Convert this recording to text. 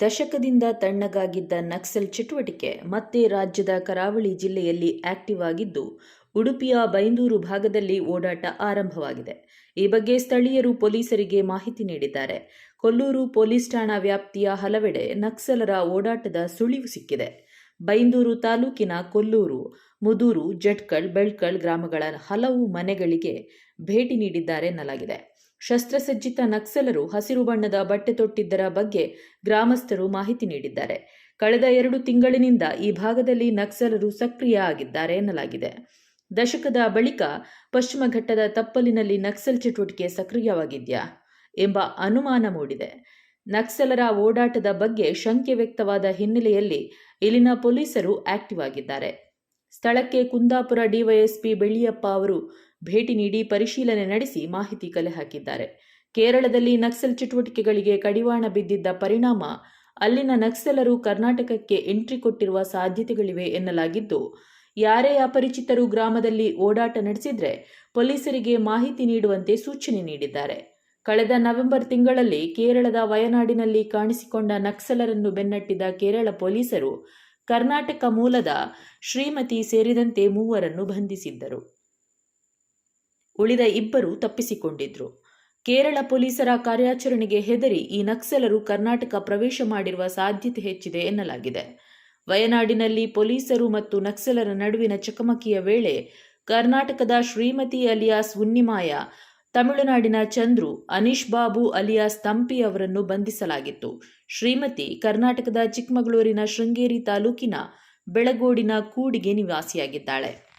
ದಶಕದಿಂದ ತಣ್ಣಗಾಗಿದ್ದ ನಕ್ಸಲ್ ಚಟುವಟಿಕೆ ಮತ್ತೆ ರಾಜ್ಯದ ಕರಾವಳಿ ಜಿಲ್ಲೆಯಲ್ಲಿ ಆಕ್ಟಿವ್ ಆಗಿದ್ದು, ಉಡುಪಿಯ ಬೈಂದೂರು ಭಾಗದಲ್ಲಿ ಓಡಾಟ ಆರಂಭವಾಗಿದೆ. ಈ ಬಗ್ಗೆ ಸ್ಥಳೀಯರು ಪೊಲೀಸರಿಗೆ ಮಾಹಿತಿ ನೀಡಿದ್ದಾರೆ. ಕೊಲ್ಲೂರು ಪೊಲೀಸ್ ಠಾಣಾ ವ್ಯಾಪ್ತಿಯ ಹಲವೆಡೆ ನಕ್ಸಲರ ಓಡಾಟದ ಸುಳಿವು ಸಿಕ್ಕಿದೆ. ಬೈಂದೂರು ತಾಲೂಕಿನ ಕೊಲ್ಲೂರು, ಮುದೂರು ಜಟ್ಕಳ್ ಬೆಳ್ಕಳ್ ಗ್ರಾಮಗಳ ಹಲವು ಮನೆಗಳಿಗೆ ಭೇಟಿ ನೀಡಿದ್ದಾರೆ ಎನ್ನಲಾಗಿದೆ. ಶಸ್ತ್ರಸಜ್ಜಿತ ನಕ್ಸಲರು ಹಸಿರು ಬಣ್ಣದ ಬಟ್ಟೆ ತೊಟ್ಟಿದ್ದರ ಬಗ್ಗೆ ಗ್ರಾಮಸ್ಥರು ಮಾಹಿತಿ ನೀಡಿದ್ದಾರೆ. ಕಳೆದ ಎರಡು ತಿಂಗಳಿನಿಂದ ಈ ಭಾಗದಲ್ಲಿ ನಕ್ಸಲರು ಸಕ್ರಿಯ ಆಗಿದ್ದಾರೆ ಎನ್ನಲಾಗಿದೆ. ದಶಕದ ಬಳಿಕ ಪಶ್ಚಿಮ ಘಟ್ಟದ ತಪ್ಪಲಿನಲ್ಲಿ ನಕ್ಸಲ್ ಚಟುವಟಿಕೆ ಸಕ್ರಿಯವಾಗಿದೆಯಾ ಎಂಬ ಅನುಮಾನ ಮೂಡಿದೆ. ನಕ್ಸಲರ ಓಡಾಟದ ಬಗ್ಗೆ ಶಂಕೆ ವ್ಯಕ್ತವಾದ ಹಿನ್ನೆಲೆಯಲ್ಲಿ ಇಲ್ಲಿನ ಪೊಲೀಸರು ಆಕ್ಟಿವ್ ಆಗಿದ್ದಾರೆ. ಸ್ಥಳಕ್ಕೆ ಕುಂದಾಪುರ ಡಿವೈಎಸ್ಪಿ ಬೆಳ್ಳಿಯಪ್ಪ ಅವರು ಭೇಟಿ ನೀಡಿ ಪರಿಶೀಲನೆ ನಡೆಸಿ ಮಾಹಿತಿ ಕಲೆ ಹಾಕಿದ್ದಾರೆ. ಕೇರಳದಲ್ಲಿ ನಕ್ಸಲ್ ಚಟುವಟಿಕೆಗಳಿಗೆ ಕಡಿವಾಣ ಬಿದ್ದಿದ್ದ ಪರಿಣಾಮ ಅಲ್ಲಿನ ನಕ್ಸಲರು ಕರ್ನಾಟಕಕ್ಕೆ ಎಂಟ್ರಿ ಕೊಟ್ಟಿರುವ ಸಾಧ್ಯತೆಗಳಿವೆ ಎನ್ನಲಾಗಿದ್ದು, ಯಾರೇ ಅಪರಿಚಿತರು ಗ್ರಾಮದಲ್ಲಿ ಓಡಾಟ ನಡೆಸಿದ್ರೆ ಪೊಲೀಸರಿಗೆ ಮಾಹಿತಿ ನೀಡುವಂತೆ ಸೂಚನೆ ನೀಡಿದ್ದಾರೆ. ಕಳೆದ ನವೆಂಬರ್ ತಿಂಗಳಲ್ಲಿ ಕೇರಳದ ವಯನಾಡಿನಲ್ಲಿ ಕಾಣಿಸಿಕೊಂಡ ನಕ್ಸಲರನ್ನು ಬೆನ್ನಟ್ಟಿದ ಕೇರಳ ಪೊಲೀಸರು ಕರ್ನಾಟಕ ಮೂಲದ ಶ್ರೀಮತಿ ಸೇರಿದಂತೆ ಮೂವರನ್ನು ಬಂಧಿಸಿದ್ದರು. ಉಳಿದ ಇಬ್ಬರು ತಪ್ಪಿಸಿಕೊಂಡಿದ್ರು. ಕೇರಳ ಪೊಲೀಸರ ಕಾರ್ಯಾಚರಣೆಗೆ ಹೆದರಿ ಈ ನಕ್ಸಲರು ಕರ್ನಾಟಕ ಪ್ರವೇಶ ಮಾಡಿರುವ ಸಾಧ್ಯತೆ ಹೆಚ್ಚಿದೆ ಎನ್ನಲಾಗಿದೆ. ವಯನಾಡಿನಲ್ಲಿ ಪೊಲೀಸರು ಮತ್ತು ನಕ್ಸಲರ ನಡುವಿನ ಚಕಮಕಿಯ ವೇಳೆ ಕರ್ನಾಟಕದ ಶ್ರೀಮತಿ ಅಲಿಯಾಸ್ ಉನ್ನಿಮಾಯ ತಮಿಳುನಾಡಿನ ಚಂದ್ರು ಅನೀಶ್ ಬಾಬು ಅಲಿಯಾಸ್ ತಂಪಿ ಅವರನ್ನು ಬಂಧಿಸಲಾಗಿತ್ತು. ಶ್ರೀಮತಿ ಕರ್ನಾಟಕದ ಚಿಕ್ಕಮಗಳೂರಿನ ಶೃಂಗೇರಿ ತಾಲೂಕಿನ ಬೆಳಗೋಡಿನ ಕೂಡಿಗೆ ನಿವಾಸಿಯಾಗಿದ್ದಾಳೆ.